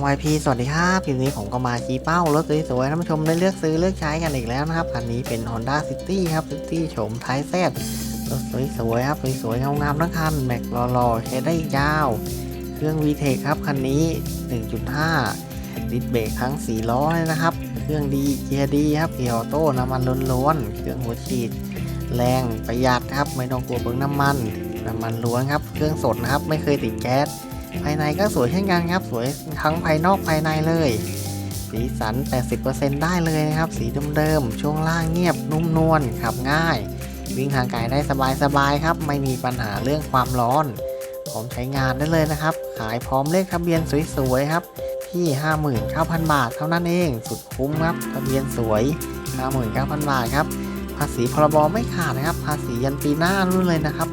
YP สวัสดีครับคลิปนี้ผมก็มาชี้เป้ารถสวยๆท่านผู้ชมได้เลือกซื้อเลือกใช้กันอีกแล้วนะครับคันนี้เป็น Honda City ครับ City โฉมท้ายแซดรถสวยๆครับสวยๆงามๆทั้งคันแม็กหล่อๆใช้ได้ยาว เครื่อง VTEC ครับคันนี้ 1.5 ดิสเบรกทั้ง4ล้อเลยนะครับ เครื่องดีเกียร์ดีครับเกียร์ออโต้น้ำมันล้วนๆเครื่องหัวฉีด แรงประหยัดครับไม่ต้องกลัวเบิงน้ำมันน้ำมันล้วนครับเครื่องสดนะครับไม่เคยติดแก๊ส ภายในก็สวยเช่นกันครับ สวยทั้งภายนอกภายในเลย สีสัน 80%ได้เลยนะครับ สีเดิมๆ ช่วงล่างเงียบนุ่มนวลขับง่าย วิ่งทางไกลได้สบายๆครับ ไม่มีปัญหาเรื่องความร้อนพร้อมใช้งานได้เลยนะครับ ขายพร้อมเลขทะเบียนสวยๆครับที่ 59,000 บาทเท่านั้นเอง สุดคุ้มครับ ทะเบียนสวย 59,000 บาทครับ ภาษีพรบไม่ขาดนะครับ ภาษียันปีหน้ารุ่นเลยนะครับ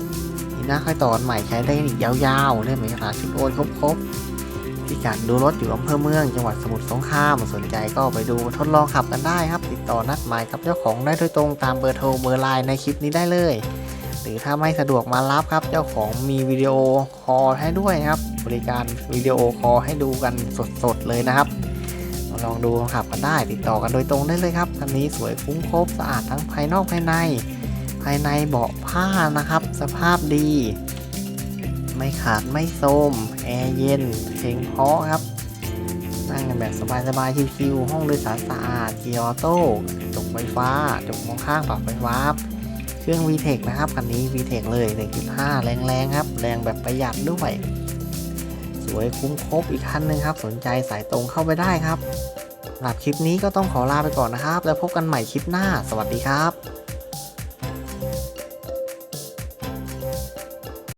น้าค่อยต่อกันใหม่ใช้ได้อีกยาวๆเรื่องเอกสารชิปโอนครบๆพิกัดดูรถอยู่อำเภอเมืองจังหวัดสมุทรสงครามสนใจก็ไปดูทดลองขับกันได้ครับ ติดต่อนัดหมายกับเจ้าของได้โดยตรงตามเบอร์โทรเบอร์ไลน์ในคลิปนี้ได้เลย หรือถ้าไม่สะดวกมารับครับ เจ้าของมีวิดีโอคอลให้ด้วยครับ บริการวิดีโอคอลให้ดูกันสดๆเลยนะครับลองดูขับกันได้ติดต่อกันโดยตรงได้เลยครับคันนี้สวยคุ้มครบสะอาดทั้งภายนอกภายใน ภายในเบาะผ้านะครับ สภาพดี ไม่ขาดไม่โทมแอร์เย็นเพลงเพาะครับ นั่งกันแบบสบายๆชิวๆห้องโดยสารสะอาดเกียร์ออโต้จกไฟฟ้าจกมองข้างปรับไฟฟ้าเครื่อง VTEC นะครับคันนี้ VTEC เลย 1.5 แรงๆครับ แรงแบบประหยัดด้วย สวยคุ้มครบอีกคันหนึ่งครับ สนใจสายตรงเข้าไปได้ครับสำหรับคลิปนี้ก็ต้องขอลาไปก่อนนะครับ แล้วพบกันใหม่คลิปหน้า สวัสดีครับ